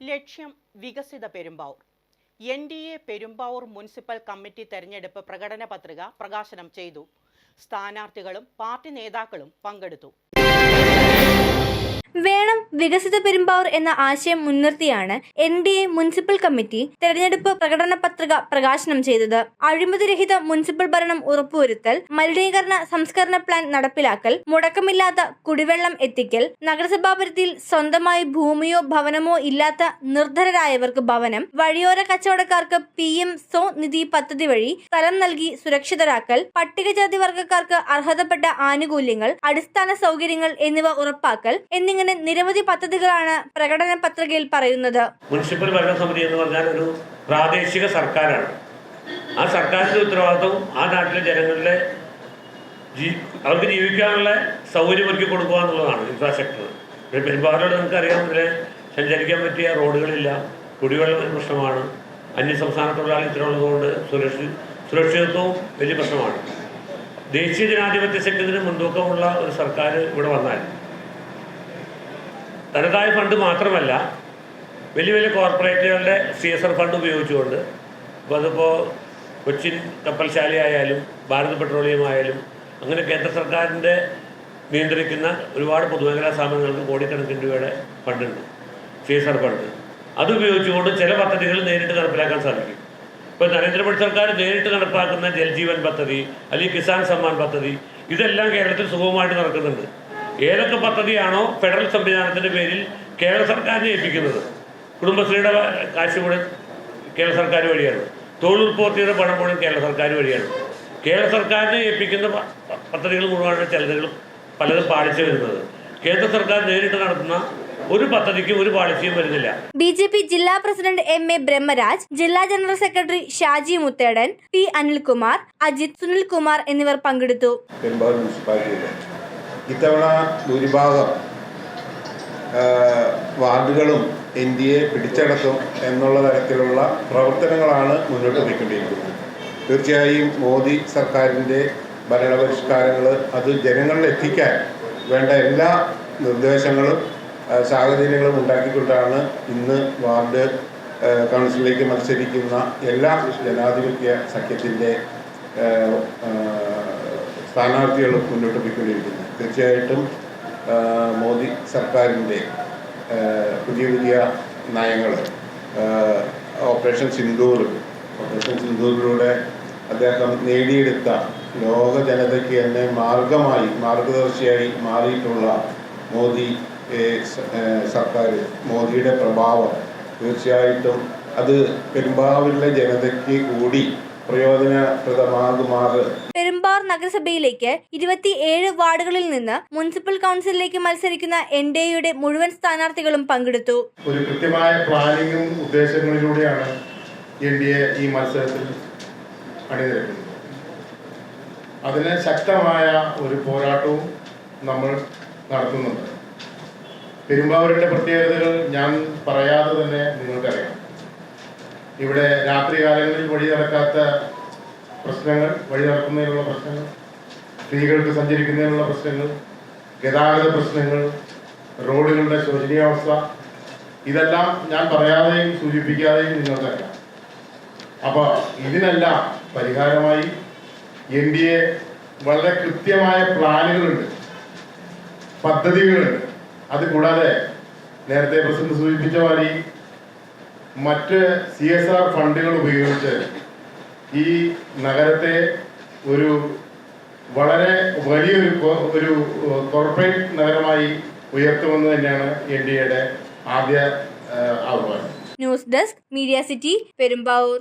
ലക്ഷ്യം വികസിത Perumbavoor. N D A Perumbavoor municipal committee തെരഞ്ഞെടുപ്പ് പ്രകടന പത്രിക പ്രകാശനം ചെയ്തു. സ്ഥാനാർത്ഥികളും പാർട്ടി നേതാക്കളും പങ്കെടുത്തു. വേണം വികസിത പെരുമ്പാവൂർ എന്ന ആശയം മുൻനിർത്തിയാണ് N D A municipal committee തെരഞ്ഞെടുപ്പ് പ്രകടന പത്രിക പ്രകാശനം ചെയ്തത്. അഴിമതിരഹിത മുനിസിപ്പൽ ഭരണം ഉറപ്പുവരുത്തൽ മലിനീകരണ സംസ്കരണ പ്ലാൻ നടപ്പിലാക്കൽ മുടക്കമില്ലാത്ത കുടിവെള്ളം എത്തിക്കൽ നഗരസഭാ പരിധിയിൽ സ്വന്തമായി ഭൂമിയോ ഭവനമോ ഇല്ലാത്ത നിർധനരായവർക്ക് ഭവനം വഴിയോര കച്ചവടക്കാർക്ക് പി എം സോ നിധി പദ്ധതി വഴി സ്ഥലം നൽകി സുരക്ഷിതരാക്കൽ പട്ടികജാതി വർഗക്കാർക്ക് അർഹതപ്പെട്ട ആനുകൂല്യങ്ങൾ അടിസ്ഥാന സൗകര്യങ്ങൾ എന്നിവ ഉറപ്പാക്കൽ എന്നിങ്ങനെ നിരവധി പദ്ധതികളാണ് പ്രകടന പത്രികയിൽ പറയുന്നത്. മുനിസിപ്പൽ ഭരണസമിതി എന്ന് പറഞ്ഞാൽ ഒരു പ്രാദേശിക സർക്കാരാണ്. ആ സർക്കാരിന്റെ ഉത്തരവാദിത്വം ആ നാട്ടിലെ ജനങ്ങളുടെ ജീ അവർക്ക് ജീവിക്കാനുള്ള സൗകര്യം ഒരുക്കി കൊടുക്കുക എന്നുള്ളതാണ് ഇൻഫ്രാസ്ട്രക്ചർ. പിന്നെ പെരുമ്പാവൂരോട് നമുക്കറിയാം ഇതിലെ സഞ്ചരിക്കാൻ പറ്റിയ റോഡുകളില്ല കുടിവെള്ളം പ്രശ്നമാണ് തൊഴിലാളി ഇത്തരമുള്ളതുകൊണ്ട് സുരക്ഷി സുരക്ഷിതത്വവും വലിയ പ്രശ്നമാണ്. ദേശീയ ജനാധിപത്യ സഖ്യത്തിന് മുൻതൂക്കമുള്ള ഒരു സർക്കാർ ഇവിടെ വന്നാൽ തനതായ ഫണ്ട് മാത്രമല്ല വലിയ വലിയ കോർപ്പറേറ്റുകളുടെ സി എസ് ആർ ഫണ്ട് ഉപയോഗിച്ചുകൊണ്ട് ഇപ്പോൾ അതിപ്പോൾ കൊച്ചിൻ കപ്പൽശാലയായാലും ഭാരത് പെട്രോളിയം ആയാലും അങ്ങനെ കേന്ദ്ര സർക്കാരിന്റെ നിയന്ത്രിക്കുന്ന ഒരുപാട് പൊതുമേഖലാ സ്ഥാപനങ്ങൾക്ക് കോടിക്കണക്കിന് രൂപയുടെ ഫണ്ടുണ്ട് സി എസ് ആർ ഫണ്ട്. അത് ഉപയോഗിച്ചുകൊണ്ട് ചില പദ്ധതികൾ നേരിട്ട് നടപ്പിലാക്കാൻ സാധിക്കും. ഇപ്പോൾ നരേന്ദ്രമോദി സർക്കാർ നേരിട്ട് നടപ്പാക്കുന്ന ജൽജീവൻ പദ്ധതി അല്ലെങ്കിൽ കിസാൻ സമ്മാൻ പദ്ധതി ഇതെല്ലാം കേരളത്തിൽ സുഗമമായിട്ട് നടക്കുന്നുണ്ട്. ഏതൊക്കെ പദ്ധതിയാണോ ഫെഡറൽ സംവിധാനത്തിന്റെ പേരിൽ കേരള സർക്കാരിനെ ഏൽപ്പിക്കുന്നത്? കുടുംബശ്രീയുടെ കാശ് കൂടെ കേരള സർക്കാർ വഴിയാണ്. തൊഴിലുറപ്പ് പദ്ധതിയുടെ പണം മുഴുവൻ കേരള സർക്കാർ വഴിയാണ്. കേരള സർക്കാരിനെ ഏൽപ്പിക്കുന്ന പദ്ധതികൾ മുഴുവനാണ് ചിലതുകൾ പലതും പാലിച്ചു വരുന്നത്. കേന്ദ്ര സർക്കാർ നേരിട്ട് നടത്തുന്ന ഒരു പദ്ധതിക്കും ഒരു പാളിച്ചയും വരുന്നില്ല. ബി ജെ പി ജില്ലാ പ്രസിഡന്റ് എം എ ബ്രഹ്മരാജ് ജില്ലാ general secretary Shaji Muthedan P Anilkumar Ajith Sunilkumar എന്നിവർ പങ്കെടുത്തു. ഇത്തവണ ഭൂരിഭാഗം വാർഡുകളും എ പിടിച്ചടക്കും എന്നുള്ള തരത്തിലുള്ള പ്രവർത്തനങ്ങളാണ് മുന്നോട്ട് പോയിക്കൊണ്ടിരിക്കുന്നത്. തീർച്ചയായും മോദി സർക്കാരിന്റെ ഭരണപരിഷ്കാരങ്ങൾ അത് ജനങ്ങളിൽ എത്തിക്കാൻ വേണ്ട എല്ലാ നിർദ്ദേശങ്ങളും സാഹചര്യങ്ങളും ഉണ്ടാക്കിക്കൊണ്ടാണ് ഇന്ന് വാർഡ് കൗൺസിലിലേക്ക് മത്സരിക്കുന്ന എല്ലാ ജനാധിപത്യ സഖ്യത്തിന്റെ സ്ഥാനാർത്ഥികളും മുന്നോട്ട് പോയിക്കൊണ്ടിരിക്കുന്നത് തീർച്ചയായിട്ടും മോദി സർക്കാരിന്റെ പുതിയ പുതിയ നയങ്ങൾ ഓപ്പറേഷൻ സിന്ദൂർ ഓപ്പറേഷൻ സിന്ദൂറിലൂടെ അദ്ദേഹം നേടിയെടുത്ത ലോക ജനതയ്ക്ക് തന്നെ മാർഗമായി മാർഗദർശിയായി മാറിയിട്ടുള്ള മോദി സർക്കാർ മോദിയുടെ പ്രഭാവം. തീർച്ചയായിട്ടും അത് പെരുമ്പാവൂരിലെ ജനതയ്ക്ക് കൂടി പ്രയോജനപ്രദമാകുമാറ്. നഗരസഭയിലേക്ക് ഇരുപത്തിയേഴ് വാർഡുകളിൽ നിന്ന് മുനിസിപ്പൽ കൗൺസിലിലേക്ക് മത്സരിക്കുന്ന എൻ ഡി എയുടെ മുഴുവൻ സ്ഥാനാർത്ഥികളും പങ്കെടുത്തു. ഒരു കൃത്യമായ പ്ലാനിങ്ങും ഉദ്ദേശങ്ങളിലൂടെയാണ് എൻ ഡി എ ഈ മത്സരത്തിൽ അണിനിരക്കുന്നത്. അതിന് ശക്തമായ ഒരു പോരാട്ടവും നമ്മൾ നടത്തുന്നുണ്ട്. പെരുമ്പാവൂരിന്റെ പ്രത്യേകതകൾ ഞാൻ പറയാതെ തന്നെ നിങ്ങൾക്കറിയാം. ഇവിടെ രാത്രികാലങ്ങളിൽ വഴി നടക്കാത്ത പ്രശ്നങ്ങൾ വഴി നടക്കുന്നതിനുള്ള പ്രശ്നങ്ങൾ സ്ത്രീകൾക്ക് സഞ്ചരിക്കുന്നതിനുള്ള പ്രശ്നങ്ങൾ ഗതാഗത പ്രശ്നങ്ങൾ റോഡുകളുടെ ശോചനീയാവസ്ഥ ഇതെല്ലാം ഞാൻ പറയാതെയും സൂചിപ്പിക്കാതെയും നിങ്ങൾക്കറിയാം. അപ്പോൾ ഇതിനെല്ലാം പരിഹാരമായി എൻ ഡി എ വളരെ കൃത്യമായ പ്ലാനുകളുണ്ട് പദ്ധതികളുണ്ട്. അത് കൂടാതെ നേരത്തെ പ്രസിഡന്റ് സൂചിപ്പിച്ച മാതിരി മറ്റ് സി എസ് ആർ ഫണ്ടുകൾ ഉപയോഗിച്ച് ഈ നഗരത്തെ ഒരു വളരെ വലിയൊരു ഒരു കോർപ്പറേറ്റ് നഗരമായി ഉയർത്തുമെന്ന് തന്നെയാണ് എൻ ഡി എയുടെ ആദ്യ ആഹ്വാനം. News desk media city Perumbavoor.